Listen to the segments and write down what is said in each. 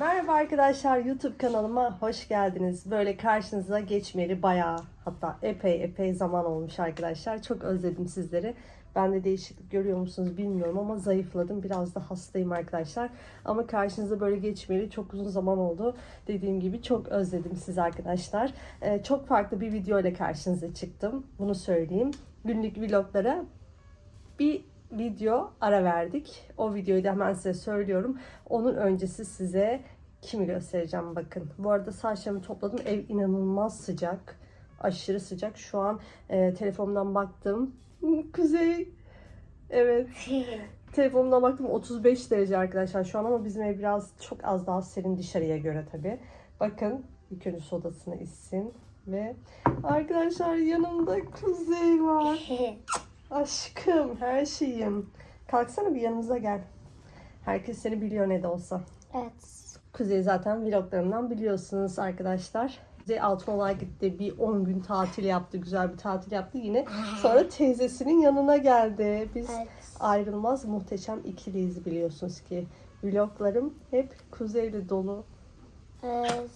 Merhaba arkadaşlar YouTube kanalıma hoş geldiniz. Böyle karşınıza geçmeli bayağı hatta epey epey zaman olmuş arkadaşlar. Çok özledim sizleri. Ben de değişiklik görüyor musunuz bilmiyorum ama zayıfladım. Biraz da hastayım arkadaşlar. Ama karşınıza böyle geçmeli çok uzun zaman oldu. Dediğim gibi çok özledim sizi arkadaşlar. Ee, çok farklı bir video ile karşınıza çıktım. Bunu söyleyeyim. Günlük vloglara bir video ara verdik. O videoyu da hemen size söylüyorum. Onun öncesi size kimi göstereceğim bakın. Bu arada saçlarımı topladım. Ev inanılmaz sıcak. Aşırı sıcak. Şu an e, telefonumdan baktım. Kuzey. Evet. Telefonumdan baktım 35 derece arkadaşlar şu an ama bizim ev biraz çok az daha serin dışarıya göre tabi. Bakın ilk önce sodasını içsin ve arkadaşlar yanımda Kuzey var. Aşkım, her şeyim. Kalksana bir yanımıza gel. Herkes seni biliyor ne de olsa. evet. Kuzey zaten vloglarımdan biliyorsunuz arkadaşlar. Kuzey Altınoluk'a gitti. Bir 10 gün tatil yaptı. Güzel bir tatil yaptı. Yine sonra teyzesinin yanına geldi. Biz Evet. ayrılmaz muhteşem ikiliyiz biliyorsunuz ki. Vloglarım hep Kuzey'le dolu. Evet.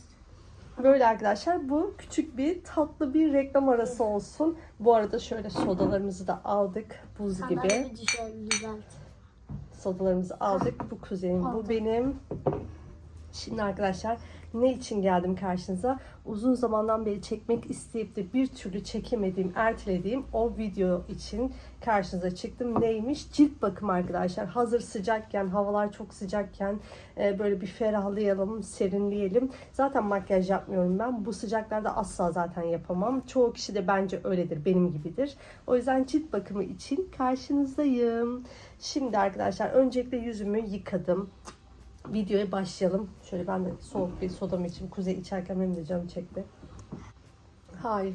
Böyle arkadaşlar bu küçük bir tatlı bir reklam arası olsun. Bu arada şöyle sodalarımızı da aldık. Buz gibi. Güzel, güzel. sodalarımızı aldık. Bu kuzenim, bu benim. Şimdi arkadaşlar ne için geldim karşınıza? Uzun zamandan beri çekmek isteyip de bir türlü çekemediğim, ertelediğim o video için karşınıza çıktım. Neymiş? Cilt bakımı arkadaşlar. Hazır sıcakken, havalar çok sıcakken e, böyle bir ferahlayalım, serinleyelim. Zaten makyaj yapmıyorum ben. Bu sıcaklarda asla zaten yapamam. Çoğu kişi de bence öyledir, benim gibidir. O yüzden cilt bakımı için karşınızdayım. Şimdi arkadaşlar öncelikle yüzümü yıkadım. Videoya başlayalım. Şöyle ben de soğuk bir sodamı içeyim. Kuzey içerken benim de canım çekti. Hayır.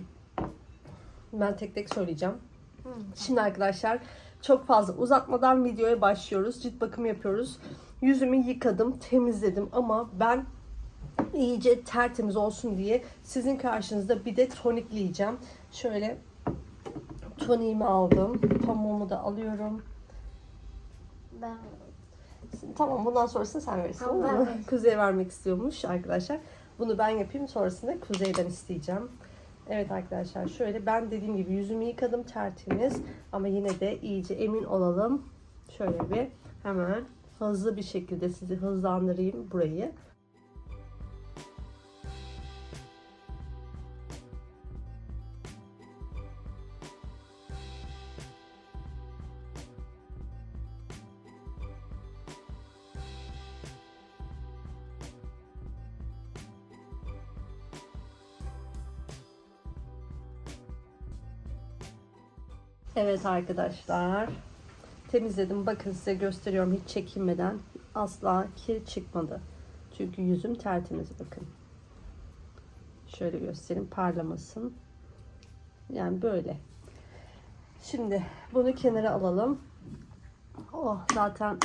Ben tek tek söyleyeceğim. Şimdi arkadaşlar çok fazla uzatmadan videoya başlıyoruz. Cilt bakımı yapıyoruz. Yüzümü yıkadım, temizledim ama ben iyice tertemiz olsun diye sizin karşınızda bir de tonikleyeceğim. Şöyle toniğimi aldım. Pamuğumu da alıyorum. Ben Tamam bundan sonrasını sen verirsin. Tamam, ben veririm. Kuzey vermek istiyormuş arkadaşlar. Bunu ben yapayım sonrasında Kuzey'den isteyeceğim. Evet arkadaşlar şöyle ben dediğim gibi yüzümü yıkadım tertemiz ama yine de iyice emin olalım. Şöyle bir hemen hızlı bir şekilde sizi hızlandırayım burayı. Evet arkadaşlar. Temizledim. Bakın size gösteriyorum hiç çekinmeden. Asla kir çıkmadı. Çünkü yüzüm tertemiz bakın. Şöyle göstereyim parlamasın. Yani böyle. Şimdi bunu kenara alalım. Oh zaten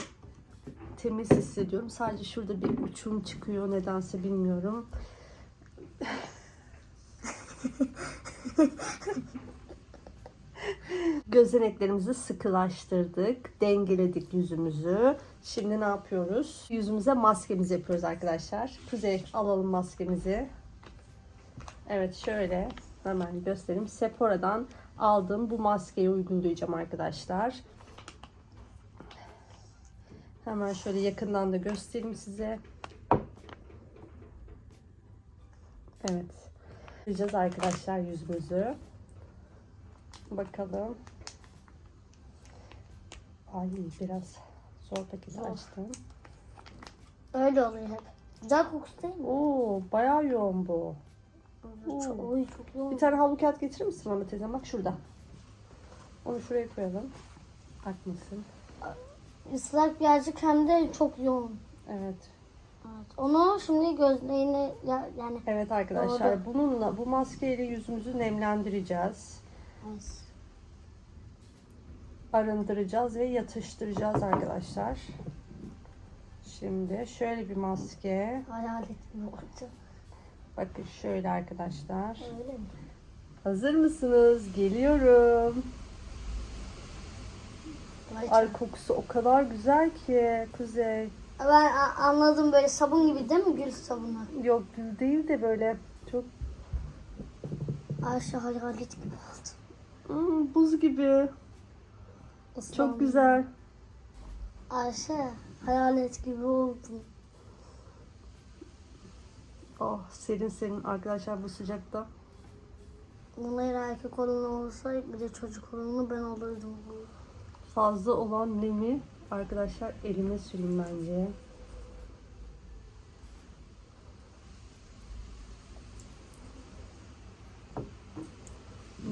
temiz hissediyorum. Sadece şurada bir uçum çıkıyor nedense bilmiyorum. Gözeneklerimizi sıkılaştırdık. Dengeledik yüzümüzü. Şimdi ne yapıyoruz? Yüzümüze maskemizi yapıyoruz arkadaşlar. Kuzey alalım maskemizi. Evet şöyle hemen göstereyim. Sephora'dan aldığım bu maskeyi uygulayacağım arkadaşlar. Hemen şöyle yakından da göstereyim size. Evet. Yapacağız arkadaşlar yüzümüzü. Bakalım. Ay biraz zor paketi Zor. açtım. öyle oluyor hep. Güzel kokusu değil mi? Oo, bayağı yoğun bu. Çok, Oo. oy, çok yoğun. Bir tane havlu kağıt getirir misin Mehmet teyzem? Bak şurada. Onu şuraya koyalım. Akmasın. Islak birazcık hem de çok yoğun. Evet. Evet. Onu şimdi gözlerine ya, yani Evet arkadaşlar bununla bu maskeyle yüzümüzü nemlendireceğiz. evet. Arındıracağız ve yatıştıracağız arkadaşlar. Şimdi şöyle bir maske. Bakın şöyle arkadaşlar. Mi? Hazır mısınız? Geliyorum. Vay Ay kokusu o kadar güzel ki Kuzey. Ben anladım böyle sabun gibi değil mi gül sabunu? Yok gül değil de böyle çok Ayşe hayalet gibi oldu. hmm, buz gibi. Islandım. Çok güzel. Ayşe hayalet gibi oldun. Oh serin serin arkadaşlar bu sıcakta. Buna eğer erkek olanı olsa bir de çocuk olanı ben olurdum. Fazla olan nemi arkadaşlar elime süreyim bence.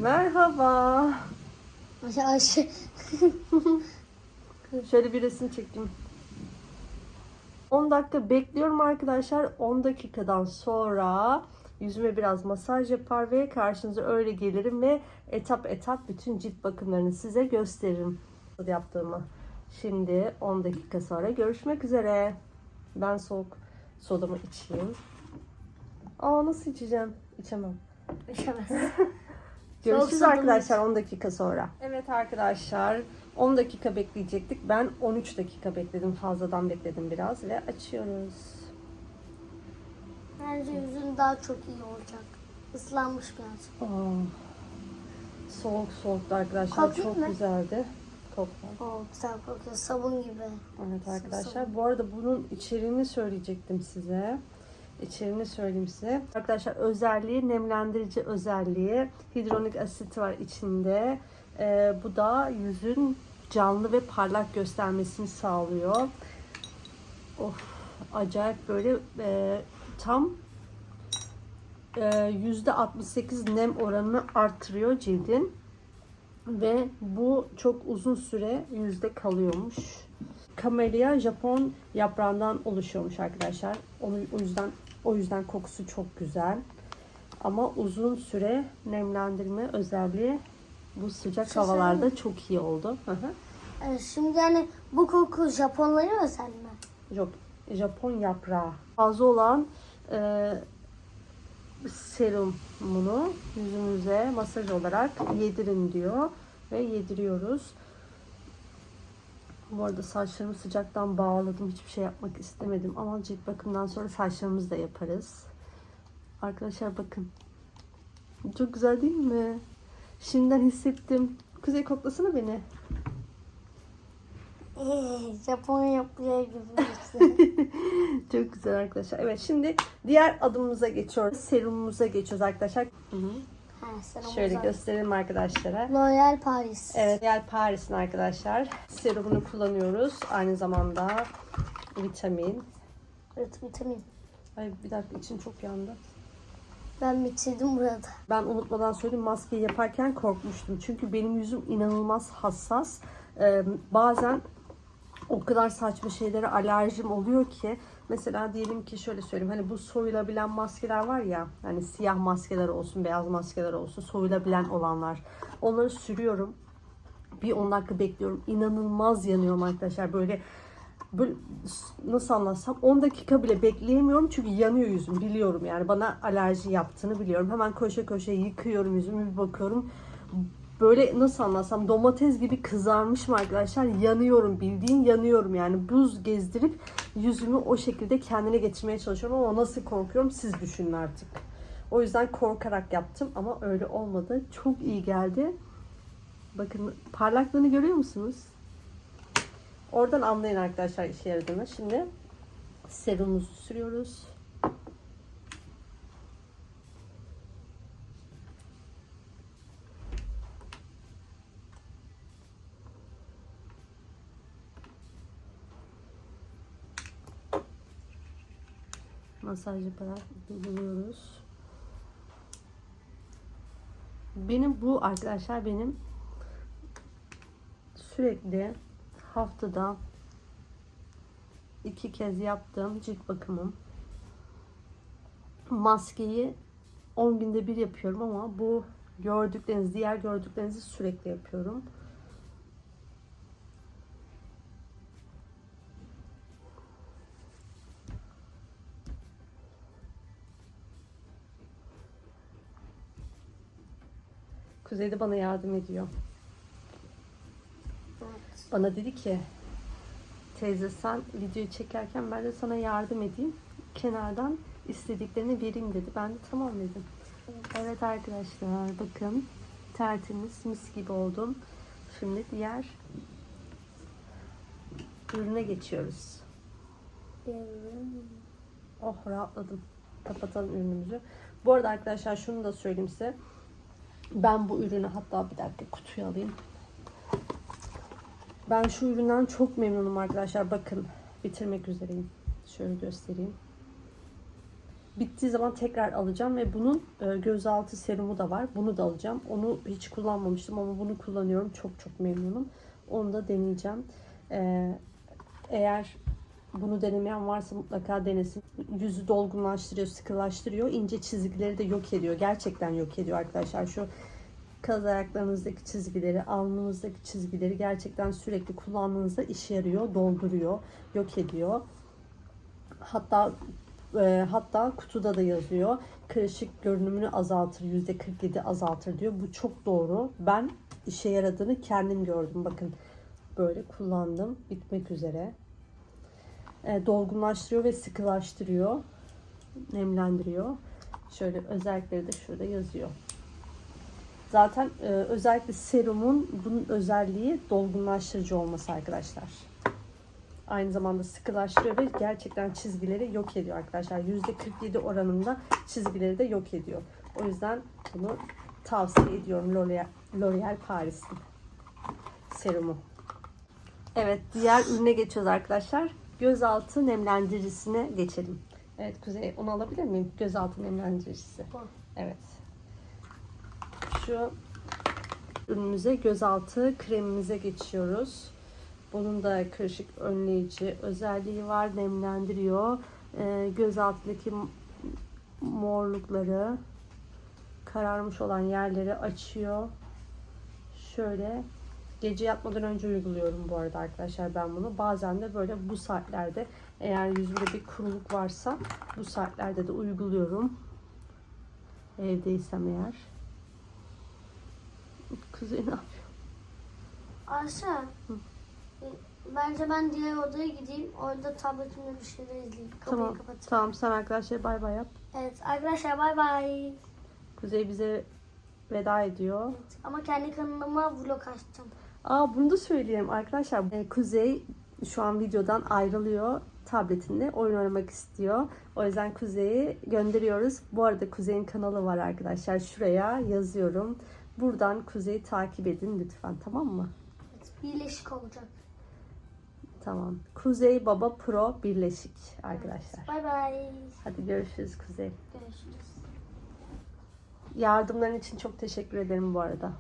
Merhaba. Ayşe Ayşe. Şöyle bir resim çekeyim. 10 dakika bekliyorum arkadaşlar. 10 dakikadan sonra yüzüme biraz masaj yapar ve karşınıza öyle gelirim ve etap etap bütün cilt bakımlarını size gösteririm yaptığımı. Şimdi 10 dakika sonra görüşmek üzere. Ben soğuk sodamı içeyim. Aa nasıl içeceğim? İçemem. İçemez. Görüşürüz arkadaşlar 10 dakika sonra. Evet arkadaşlar 10 dakika bekleyecektik. Ben 13 dakika bekledim. Fazladan bekledim biraz ve açıyoruz. Bence yüzün daha çok iyi olacak. Islanmış biraz. Aa, soğuk soğuktu arkadaşlar. Koklayayım Çok mı? güzeldi. Kokla. Oo güzel kokuyor. Sabun gibi. Evet arkadaşlar. soğuk. Bu arada bunun içeriğini söyleyecektim size. İçeriğini söyleyeyim size. Arkadaşlar özelliği nemlendirici özelliği. Hidronik asit var içinde. Ee, bu da yüzün canlı ve parlak göstermesini sağlıyor. Of acayip böyle e, tam e, %68 nem oranını arttırıyor cildin. Ve bu çok uzun süre yüzde kalıyormuş. Camellia Japon yaprağından oluşuyormuş arkadaşlar. Onu o yüzden o yüzden kokusu çok güzel. Ama uzun süre nemlendirme özelliği bu sıcak şey havalarda çok iyi oldu. Hı hı. Evet, şimdi yani bu koku Japonlara özel mi? Yok, Japon yaprağı. Fazla olan e, serumunu yüzümüze masaj olarak yedirin diyor ve yediriyoruz. Bu arada saçlarımı sıcaktan bağladım. Hiçbir şey yapmak istemedim ama cilt bakımından sonra saçlarımızı da yaparız. Arkadaşlar bakın. Çok güzel değil mi? Şimdiden hissettim. Kuzey koklasana beni. Ee, Japon yapıyor gibi. Çok güzel arkadaşlar. Evet şimdi diğer adımımıza geçiyoruz. Serumumuza geçiyoruz arkadaşlar. Ha, sen Şöyle gösterelim arkadaşlara. L'Oreal Paris. Evet, Real Paris'in arkadaşlar serumunu kullanıyoruz. Aynı zamanda vitamin. Evet, vitamin. Ay bir dakika içim çok yandı. Ben bitirdim burada. Ben unutmadan söyleyeyim maskeyi yaparken korkmuştum. Çünkü benim yüzüm inanılmaz hassas. Ee, bazen o kadar saçma şeylere alerjim oluyor ki. Mesela diyelim ki şöyle söyleyeyim hani bu soyulabilen maskeler var ya hani siyah maskeler olsun beyaz maskeler olsun soyulabilen olanlar. Onları sürüyorum. Bir 10 dakika bekliyorum. İnanılmaz yanıyorum arkadaşlar. Böyle böyle nasıl anlatsam 10 dakika bile bekleyemiyorum çünkü yanıyor yüzüm. Biliyorum yani. Bana alerji yaptığını biliyorum. Hemen koşa koşa yıkıyorum yüzümü bir bakıyorum böyle nasıl anlatsam domates gibi kızarmışım arkadaşlar yanıyorum bildiğin yanıyorum yani buz gezdirip yüzümü o şekilde kendine getirmeye çalışıyorum ama nasıl korkuyorum siz düşünün artık. O yüzden korkarak yaptım ama öyle olmadı. Çok iyi geldi. Bakın parlaklığını görüyor musunuz? Oradan anlayın arkadaşlar işe yaradığını. Şimdi serumumuzu sürüyoruz. Masaj yaparak uyguluyoruz. Benim bu arkadaşlar benim sürekli haftada iki kez yaptığım cilt bakımım. Maskeyi 10 günde bir yapıyorum ama bu gördükleriniz, diğer gördüklerinizi sürekli yapıyorum. Kuzey de bana yardım ediyor. Evet. Bana dedi ki teyze sen videoyu çekerken ben de sana yardım edeyim. Kenardan istediklerini vereyim dedi. Ben de tamam dedim. Evet arkadaşlar bakın tertemiz mis gibi oldum. Şimdi diğer ürüne geçiyoruz. Oh rahatladım. Kapatalım ürünümüzü. Bu arada arkadaşlar şunu da söyleyeyim size. Ben bu ürünü hatta bir dakika kutuya alayım. Ben şu üründen çok memnunum arkadaşlar. Bakın bitirmek üzereyim. Şöyle göstereyim. Bittiği zaman tekrar alacağım ve bunun e, gözaltı serumu da var. Bunu da alacağım. Onu hiç kullanmamıştım ama bunu kullanıyorum. Çok çok memnunum. Onu da deneyeceğim. E, eğer bunu denemeyen varsa mutlaka denesin. Yüzü dolgunlaştırıyor, sıkılaştırıyor. ince çizgileri de yok ediyor. Gerçekten yok ediyor arkadaşlar. Şu kaz ayaklarınızdaki çizgileri, alnınızdaki çizgileri gerçekten sürekli kullandığınızda işe yarıyor, dolduruyor, yok ediyor. Hatta e, hatta kutuda da yazıyor. Kırışık görünümünü azaltır, %47 azaltır diyor. Bu çok doğru. Ben işe yaradığını kendim gördüm. Bakın böyle kullandım. Bitmek üzere. E, dolgunlaştırıyor ve sıkılaştırıyor. Nemlendiriyor. Şöyle özellikleri de şurada yazıyor. Zaten e, özellikle serumun bunun özelliği dolgunlaştırıcı olması arkadaşlar. Aynı zamanda sıkılaştırıyor ve gerçekten çizgileri yok ediyor arkadaşlar. %47 oranında çizgileri de yok ediyor. O yüzden bunu tavsiye ediyorum L'Oreal Paris'in serumu. Evet diğer ürüne geçiyoruz arkadaşlar. Gözaltı nemlendiricisine geçelim. Evet Kuzey onu alabilir miyim? Gözaltı nemlendiricisi. Bu. Evet. Şu ürünümüze gözaltı kremimize geçiyoruz. Bunun da kırışık önleyici özelliği var. Nemlendiriyor. Ee, göz altındaki morlukları kararmış olan yerleri açıyor. Şöyle gece yatmadan önce uyguluyorum bu arada arkadaşlar ben bunu. Bazen de böyle bu saatlerde eğer yüzümde bir kuruluk varsa bu saatlerde de uyguluyorum. Evdeysem eğer. Kuzey ne yapıyor? Ayşe. Bence ben diğer odaya gideyim. Orada tabletimle bir şeyler izleyeyim. Kapıyı Tamam. kapatayım. Tamam sen arkadaşlar bay bay yap. Evet arkadaşlar bay bay. Kuzey bize veda ediyor. Evet, ama kendi kanalıma vlog açacağım. Aa bunu da söyleyeyim arkadaşlar. Ee, Kuzey şu an videodan ayrılıyor. Tabletinde oyun oynamak istiyor. O yüzden Kuzey'i gönderiyoruz. Bu arada Kuzey'in kanalı var arkadaşlar. Şuraya yazıyorum. Buradan Kuzey'i takip edin lütfen tamam mı? Evet, birleşik olacak. Tamam. Kuzey Baba Pro Birleşik arkadaşlar. Bay bay. Hadi görüşürüz Kuzey. Görüşürüz. Yardımların için çok teşekkür ederim bu arada.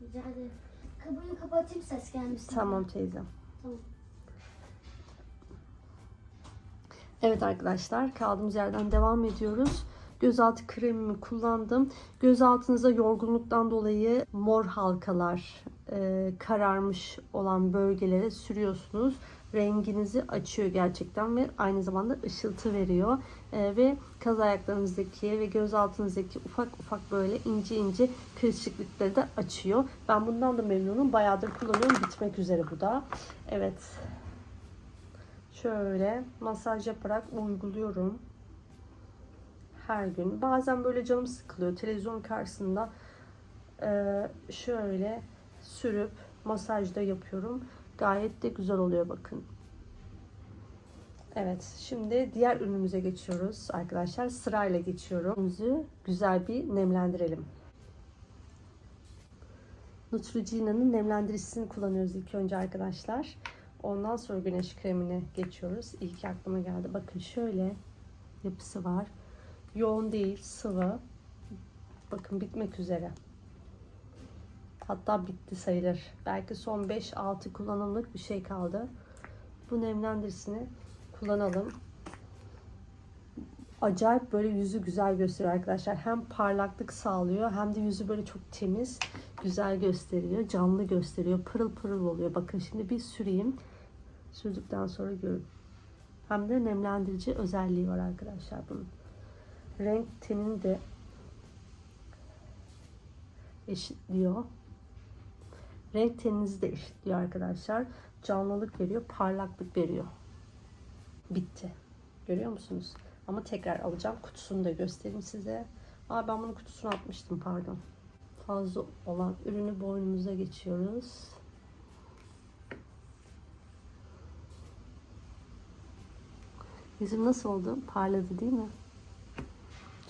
Rica ederim. Kapıyı kapatayım ses gelmesin. Tamam teyzem. Tamam. Evet arkadaşlar kaldığımız yerden devam ediyoruz. Gözaltı kremimi kullandım. Gözaltınıza yorgunluktan dolayı mor halkalar, e, kararmış olan bölgelere sürüyorsunuz. Renginizi açıyor gerçekten ve aynı zamanda ışıltı veriyor. E, ve kaz ayaklarınızdaki ve göz altınızdaki ufak ufak böyle ince ince kırışıklıkları da açıyor. Ben bundan da memnunum. Bayağıdır kullanıyorum. Bitmek üzere bu da. Evet. Şöyle masaj yaparak uyguluyorum. Her gün. Bazen böyle canım sıkılıyor. Televizyon karşısında eee, şöyle sürüp masajda yapıyorum. Gayet de güzel oluyor bakın. Evet, şimdi diğer ürünümüze geçiyoruz arkadaşlar. Sırayla geçiyorum. Yüzü güzel bir nemlendirelim. Neutrogena'nın nemlendiricisini kullanıyoruz ilk önce arkadaşlar. Ondan sonra güneş kremine geçiyoruz. İlk aklıma geldi. Bakın şöyle yapısı var. Yoğun değil, sıvı. Bakın bitmek üzere. Hatta bitti sayılır. Belki son 5-6 kullanımlık bir şey kaldı. Bu nemlendiricisini kullanalım. Acayip böyle yüzü güzel gösteriyor arkadaşlar. Hem parlaklık sağlıyor hem de yüzü böyle çok temiz, güzel gösteriyor. Canlı gösteriyor. Pırıl pırıl oluyor. Bakın şimdi bir süreyim. Sürdükten sonra görün. Hem de nemlendirici özelliği var arkadaşlar bunun. Renk tenini de eşitliyor. Renk teninizi de eşitliyor arkadaşlar. canlılık veriyor, parlaklık veriyor. Bitti. Görüyor musunuz? Ama tekrar alacağım. Kutusunu da göstereyim size. Aa ben bunun kutusunu atmıştım pardon. Fazla olan ürünü boynumuza geçiyoruz. Yüzüm nasıl oldu? Parladı değil mi?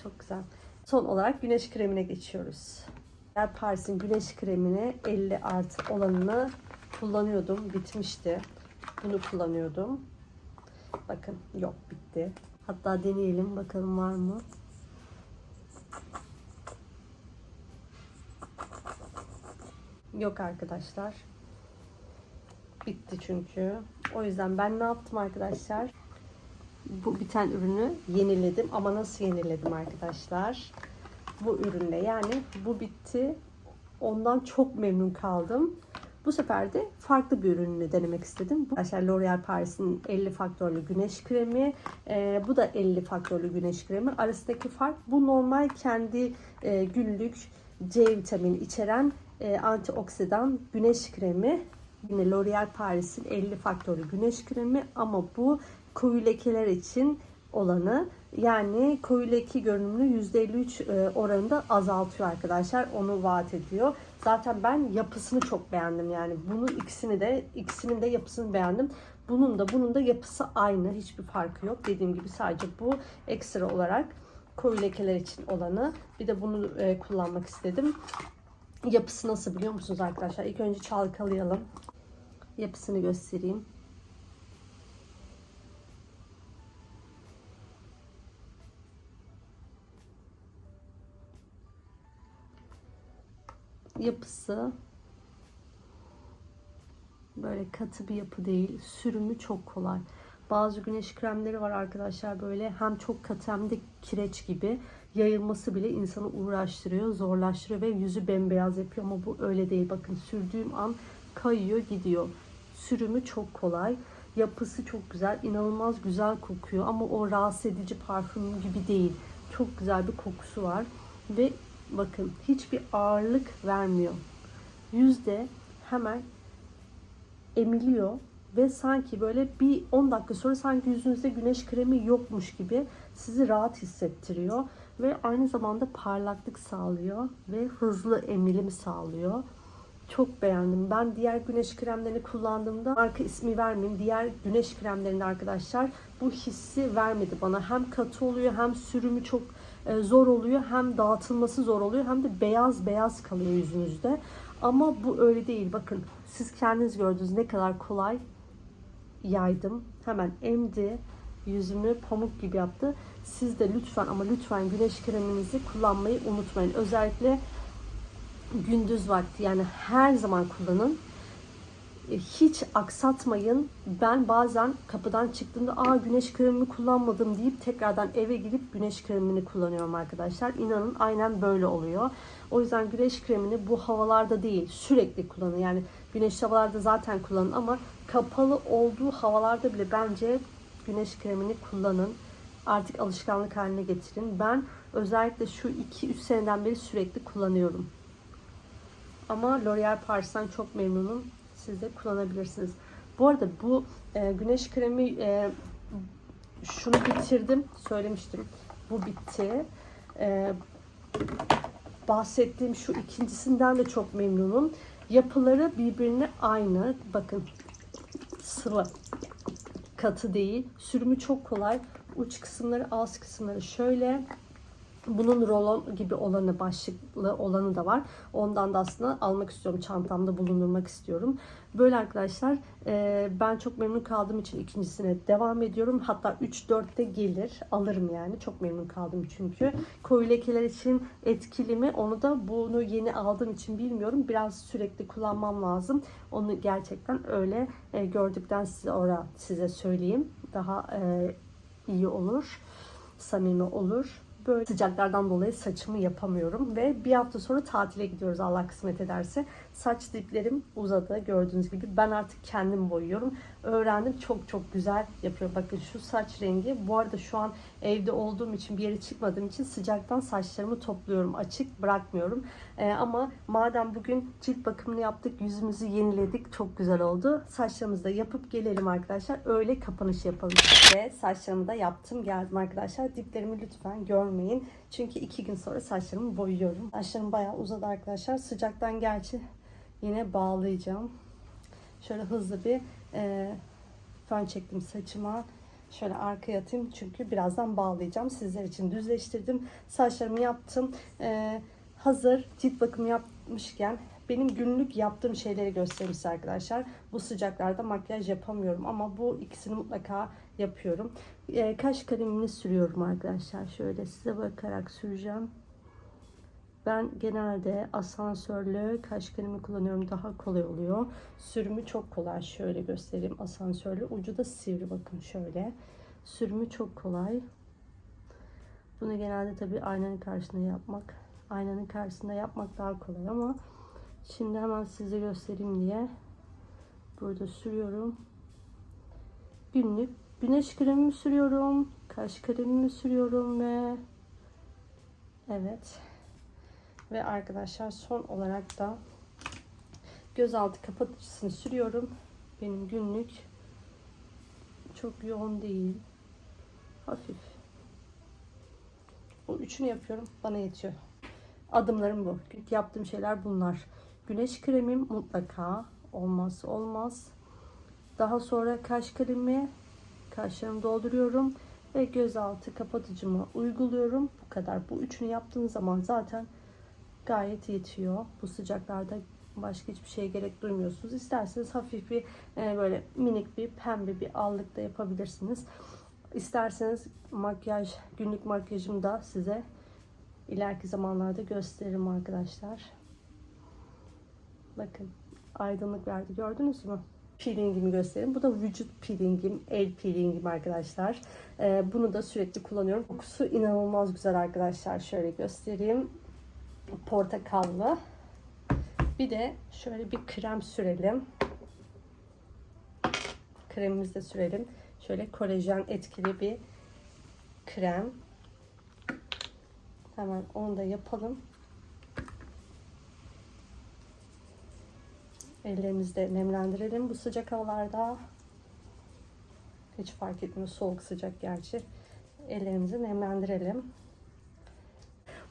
Çok güzel. Son olarak güneş kremine geçiyoruz. Paris'in güneş kremini 50 artı olanını kullanıyordum. Bitmişti. Bunu kullanıyordum. Bakın yok bitti. Hatta deneyelim bakalım var mı? Yok arkadaşlar. Bitti çünkü. O yüzden ben ne yaptım arkadaşlar? Bu biten ürünü yeniledim ama nasıl yeniledim arkadaşlar? Bu ürünle yani bu bitti. Ondan çok memnun kaldım. Bu sefer de farklı bir ürünü denemek istedim. Bu arkadaşlar L'Oreal Paris'in 50 faktörlü güneş kremi. Ee, bu da 50 faktörlü güneş kremi. Arasındaki fark bu normal kendi e, günlük C vitamini içeren e, antioksidan güneş kremi. Yine L'Oreal Paris'in 50 faktörlü güneş kremi ama bu koyu lekeler için olanı yani koyu leke görünümünü %53 e, oranında azaltıyor arkadaşlar. Onu vaat ediyor. Zaten ben yapısını çok beğendim yani. Bunu ikisini de ikisinin de yapısını beğendim. Bunun da bunun da yapısı aynı. Hiçbir farkı yok. Dediğim gibi sadece bu ekstra olarak koyu lekeler için olanı. Bir de bunu e, kullanmak istedim. Yapısı nasıl biliyor musunuz arkadaşlar? İlk önce çalkalayalım. Yapısını göstereyim. Yapısı böyle katı bir yapı değil. Sürümü çok kolay. Bazı güneş kremleri var arkadaşlar böyle hem çok katı hem de kireç gibi. Yayılması bile insanı uğraştırıyor, zorlaştırıyor ve yüzü bembeyaz yapıyor ama bu öyle değil. Bakın sürdüğüm an kayıyor gidiyor. Sürümü çok kolay. Yapısı çok güzel. inanılmaz güzel kokuyor ama o rahatsız edici parfüm gibi değil. Çok güzel bir kokusu var. Ve bakın hiçbir ağırlık vermiyor. Yüzde hemen emiliyor ve sanki böyle bir 10 dakika sonra sanki yüzünüzde güneş kremi yokmuş gibi sizi rahat hissettiriyor ve aynı zamanda parlaklık sağlıyor ve hızlı emilimi sağlıyor. Çok beğendim. Ben diğer güneş kremlerini kullandığımda marka ismi vermeyeyim. Diğer güneş kremlerinde arkadaşlar bu hissi vermedi bana. Hem katı oluyor hem sürümü çok zor oluyor. Hem dağıtılması zor oluyor hem de beyaz beyaz kalıyor yüzünüzde. Ama bu öyle değil. Bakın siz kendiniz gördünüz ne kadar kolay yaydım. Hemen emdi. Yüzümü pamuk gibi yaptı. Siz de lütfen ama lütfen güneş kreminizi kullanmayı unutmayın. Özellikle gündüz vakti yani her zaman kullanın. Hiç aksatmayın. Ben bazen kapıdan çıktığımda aa güneş kremimi kullanmadım deyip tekrardan eve gidip güneş kremini kullanıyorum arkadaşlar. İnanın aynen böyle oluyor. O yüzden güneş kremini bu havalarda değil sürekli kullanın. Yani güneşli havalarda zaten kullanın ama kapalı olduğu havalarda bile bence güneş kremini kullanın. Artık alışkanlık haline getirin. Ben özellikle şu 2-3 seneden beri sürekli kullanıyorum. Ama L'Oreal Paris'ten çok memnunum. Siz de kullanabilirsiniz. Bu arada bu e, güneş kremi e, şunu bitirdim. Söylemiştim. Bu bitti. E, bahsettiğim şu ikincisinden de çok memnunum. Yapıları birbirine aynı. Bakın sıvı katı değil. Sürümü çok kolay. Uç kısımları, ağız kısımları şöyle. Bunun rolon gibi olanı, başlıklı olanı da var. Ondan da aslında almak istiyorum. Çantamda bulundurmak istiyorum. Böyle arkadaşlar e, ben çok memnun kaldığım için ikincisine devam ediyorum. Hatta 3-4'te gelir. Alırım yani. Çok memnun kaldım çünkü. Koyu lekeler için etkili mi? Onu da bunu yeni aldığım için bilmiyorum. Biraz sürekli kullanmam lazım. Onu gerçekten öyle e, gördükten sonra size söyleyeyim. Daha e, iyi olur. Samimi olur böyle sıcaklardan dolayı saçımı yapamıyorum ve bir hafta sonra tatile gidiyoruz Allah kısmet ederse. Saç diplerim uzadı gördüğünüz gibi. Ben artık kendim boyuyorum. Öğrendim çok çok güzel yapıyorum. Bakın şu saç rengi. Bu arada şu an evde olduğum için bir yere çıkmadığım için sıcaktan saçlarımı topluyorum. Açık bırakmıyorum. Ee, ama madem bugün cilt bakımını yaptık, yüzümüzü yeniledik. Çok güzel oldu. Saçlarımızı da yapıp gelelim arkadaşlar. Öyle kapanış yapalım. Ve saçlarımı da yaptım. Geldim arkadaşlar. Diplerimi lütfen görmeyin. Çünkü iki gün sonra saçlarımı boyuyorum. Saçlarım bayağı uzadı arkadaşlar. Sıcaktan gerçi yine bağlayacağım. Şöyle hızlı bir e, fön çektim saçıma. Şöyle arkaya atayım çünkü birazdan bağlayacağım. Sizler için düzleştirdim. Saçlarımı yaptım. E, hazır cilt bakımı yapmışken benim günlük yaptığım şeyleri göstereyim size arkadaşlar. Bu sıcaklarda makyaj yapamıyorum ama bu ikisini mutlaka yapıyorum. E, kaş kalemini sürüyorum arkadaşlar. Şöyle size bakarak süreceğim. Ben genelde asansörlü kaş kalemi kullanıyorum. Daha kolay oluyor. Sürümü çok kolay. Şöyle göstereyim asansörlü. Ucu da sivri bakın şöyle. Sürümü çok kolay. Bunu genelde tabii aynanın karşısında yapmak. Aynanın karşısında yapmak daha kolay ama şimdi hemen size göstereyim diye burada sürüyorum. Günlük güneş kremimi sürüyorum. Kaş kalemimi sürüyorum ve evet. Ve arkadaşlar son olarak da gözaltı kapatıcısını sürüyorum. Benim günlük çok yoğun değil. Hafif. Bu üçünü yapıyorum. Bana yetiyor. Adımlarım bu. İlk yaptığım şeyler bunlar. Güneş kremim mutlaka olmazsa olmaz. Daha sonra kaş kremi kaşlarımı dolduruyorum ve gözaltı kapatıcımı uyguluyorum. Bu kadar. Bu üçünü yaptığın zaman zaten gayet yetiyor. Bu sıcaklarda başka hiçbir şeye gerek duymuyorsunuz. İsterseniz hafif bir e, böyle minik bir pembe bir allık da yapabilirsiniz. İsterseniz makyaj, günlük makyajımı da size ileriki zamanlarda gösteririm arkadaşlar. Bakın aydınlık verdi gördünüz mü? Peelingimi göstereyim. Bu da vücut peelingim, el peelingim arkadaşlar. Ee, bunu da sürekli kullanıyorum. Kokusu inanılmaz güzel arkadaşlar. Şöyle göstereyim. Portakallı. Bir de şöyle bir krem sürelim. Kremimizi de sürelim. Şöyle kolajen etkili bir krem. Hemen onu da yapalım. Ellerimizi de nemlendirelim bu sıcak havalarda. Hiç fark etmiyor soğuk sıcak gerçi. Ellerimizi nemlendirelim.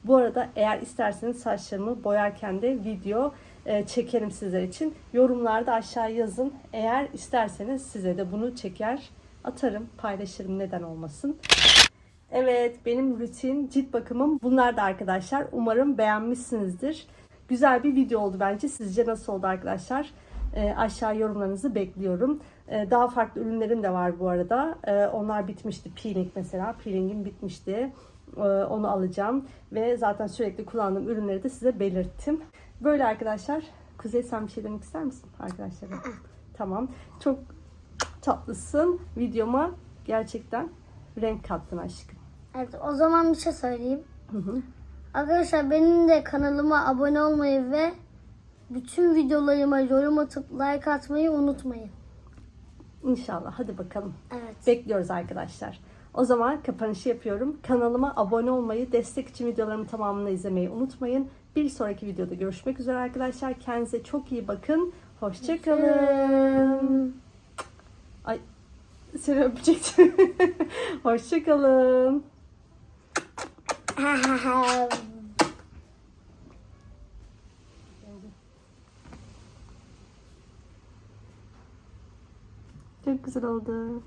Bu arada eğer isterseniz saçlarımı boyarken de video e, çekerim sizler için. Yorumlarda aşağı yazın. Eğer isterseniz size de bunu çeker atarım, paylaşırım neden olmasın. Evet benim rutin cilt bakımım bunlar da arkadaşlar. Umarım beğenmişsinizdir. Güzel bir video oldu bence. Sizce nasıl oldu arkadaşlar? E, aşağı yorumlarınızı bekliyorum. E, daha farklı ürünlerim de var bu arada. E, onlar bitmişti. Peeling mesela. Peelingim bitmişti. E, onu alacağım. Ve zaten sürekli kullandığım ürünleri de size belirttim. Böyle arkadaşlar. Kuzey sen bir şey demek ister misin arkadaşlara? tamam. Çok tatlısın. Videoma gerçekten renk kattın aşkım. Evet o zaman bir şey söyleyeyim. Hı hı. Arkadaşlar benim de kanalıma abone olmayı ve bütün videolarıma yorum atıp like atmayı unutmayın. İnşallah. Hadi bakalım. Evet. Bekliyoruz arkadaşlar. O zaman kapanışı yapıyorum. Kanalıma abone olmayı, destek için videolarımı tamamını izlemeyi unutmayın. Bir sonraki videoda görüşmek üzere arkadaşlar. Kendinize çok iyi bakın. Hoşçakalın. Ay seni öpecektim. Hoşçakalın. Çok güzel oldu.